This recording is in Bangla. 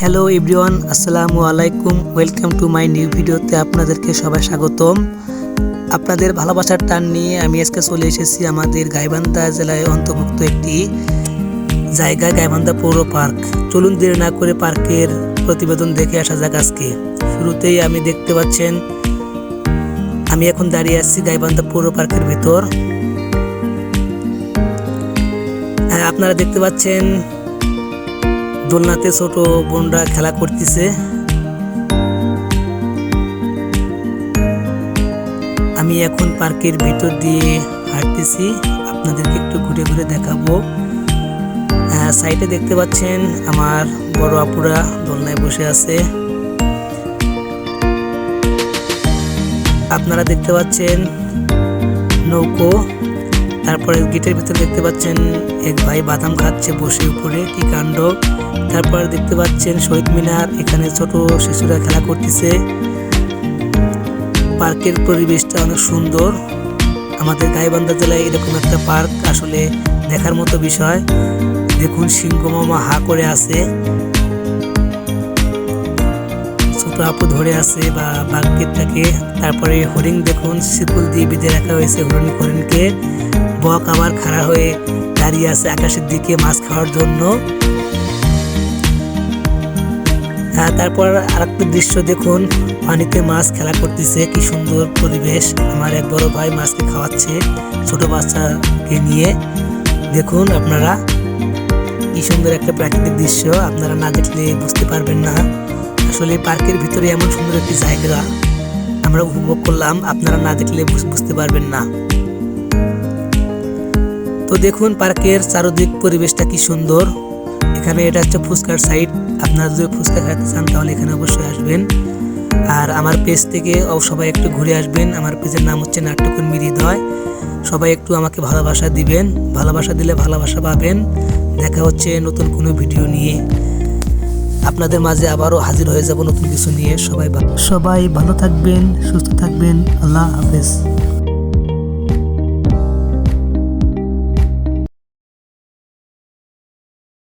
হ্যালো এভরিওয়ান আসসালামু আলাইকুম ওয়েলকাম টু মাই নিউ ভিডিওতে আপনাদেরকে সবাই স্বাগতম। আপনাদের ভালোবাসার টান নিয়ে আমি আজকে চলে এসেছি আমাদের গাইবান্ধা জেলায় অন্তর্ভুক্ত একটি জায়গা গাইবান্ধা পৌর পার্ক। চলুন দেরি না করে পার্কের প্রতিবেদন দেখে আসা যাক আজকে। শুরুতেই আমি দেখতে পাচ্ছেন আমি এখন দাঁড়িয়ে আছি গাইবান্ধা পৌর পার্কের ভিতর। হ্যাঁ, আপনারা দেখতে পাচ্ছেন দোলনাতে ছোট বোনরা খেলা করতেছে। আমি এখন পার্কের ভিতর দিয়ে হাঁটতেছি। আপনাদেরকে একটু ঘুরে ঘুরে দেখাবো। সাইডে দেখতে পাচ্ছেন আমার বড় আপুরা দোলনায় বসে আছে। আপনারা দেখতে পাচ্ছেন নৌকো। তারপরে গেটের ভিতরে দেখতে পাচ্ছেন এক ভাই বাদাম খাচ্ছে বসে উপরে, কি কাণ্ড? তারপর দেখতে পাচ্ছেন শহীদ মিনার, এখানে ছোট শিশুরা খেলা করতেছে। পার্কের পরিবেশটা অনেক সুন্দর। আমাদের গাইবান্ধা জেলায় এরকম একটা পার্ক আসলে দেখার মতো বিষয়। দেখুন সিংহ মামা হা করে আছে। ছোট আপু ধরে আছে বা বাঘকেটাকে তারপরে হরিণ দেখুন শিকুল দিয়ে বেঁধে রাখা হয়েছে হরিণ হরিণকে বক আবার খাড়া হয়ে দাঁড়িয়ে আছে আকাশের দিকে মাছ খাওয়ার জন্য। তারপর আরেকটা দৃশ্য দেখুন। পানিতে মাছ খেলা করতেছে, কি সুন্দর পরিবেশ। আমার এক বড় ভাই মাছকে খাওয়াচ্ছে, ছোট বাচ্চাকে নিয়ে। দেখুন আপনারা, কি সুন্দর একটা প্রাকৃতিক দৃশ্য। আপনারা না দেখলে বুঝতে পারবেন না। আসলে পার্কের ভিতরে এমন সুন্দর একটি জায়গা আমরা উপভোগ করলাম। আপনারা না দেখলে বুঝ- বুঝতে পারবেন না। তো দেখুন পার্কের চারদিক পরিবেশটা কি সুন্দর। এখানে এটা হচ্ছে ফুচকার সাইড আপনারা যদি ফুচকা খাইতে চান তাহলে এখানে অবশ্যই আসবেন। আর আমার পেজ থেকে সবাই একটু ঘুরে আসবেন। আমার পেজের নাম হচ্ছে নাট্যকর্মী হৃদয় সবাই একটু আমাকে ভালোবাসা দিবেন। ভালোবাসা দিলে ভালোবাসা পাবেন। দেখা হচ্ছে নতুন কোনো ভিডিও নিয়ে। আপনাদের মাঝে আবারও হাজির হয়ে যাব নতুন কিছু নিয়ে। সবাই সবাই ভালো থাকবেন, সুস্থ থাকবেন। আল্লাহ হাফেজ।